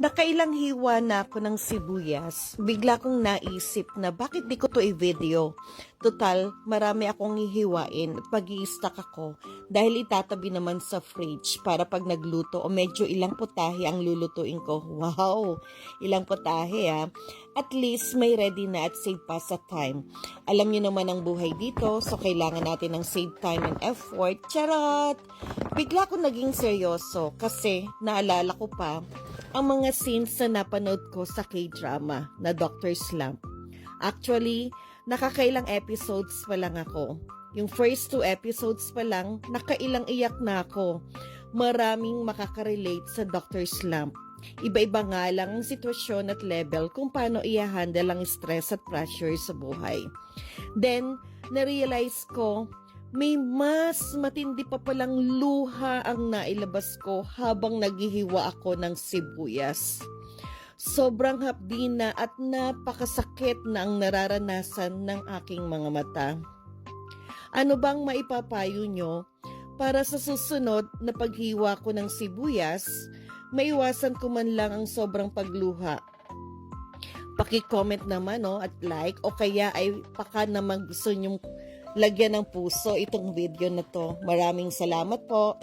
Nakailang hiwa na ako ng sibuyas, bigla kong naisip na bakit di ko to i-video. Total, marami akong hihiwain at pag stack ako dahil itatabi naman sa fridge para pag nagluto o medyo ilang putahe ang lulutuin ko. Wow! Ilang putahe ah. At least may ready na at save pa sa time. Alam niyo naman ang buhay dito, so kailangan natin ng save time and effort. Charot! Bigla ko naging seryoso kasi naalala ko pa ang mga scenes na napanood ko sa K-drama na Dr. Slump. Actually, nakakailang episodes pa lang ako. Yung first two episodes pa lang, nakailang iyak na ako. Maraming makakarelate sa Dr. Slump. Iba-iba nga lang ang sitwasyon at level kung paano i-handle ang stress at pressure sa buhay. Then, na-realize ko may mas matindi pa palang luha ang nailabas ko habang naghihiwa ako ng sibuyas. Sobrang hapdi na at napakasakit na ang nararanasan ng aking mga mata. Ano bang maipapayo nyo para sa susunod na paghiwa ko ng sibuyas, maiwasan ko man lang ang sobrang pagluha? Paki-comment naman no, at like o kaya ay baka naman gusto nyong lagyan ng puso itong video na to. Maraming salamat po.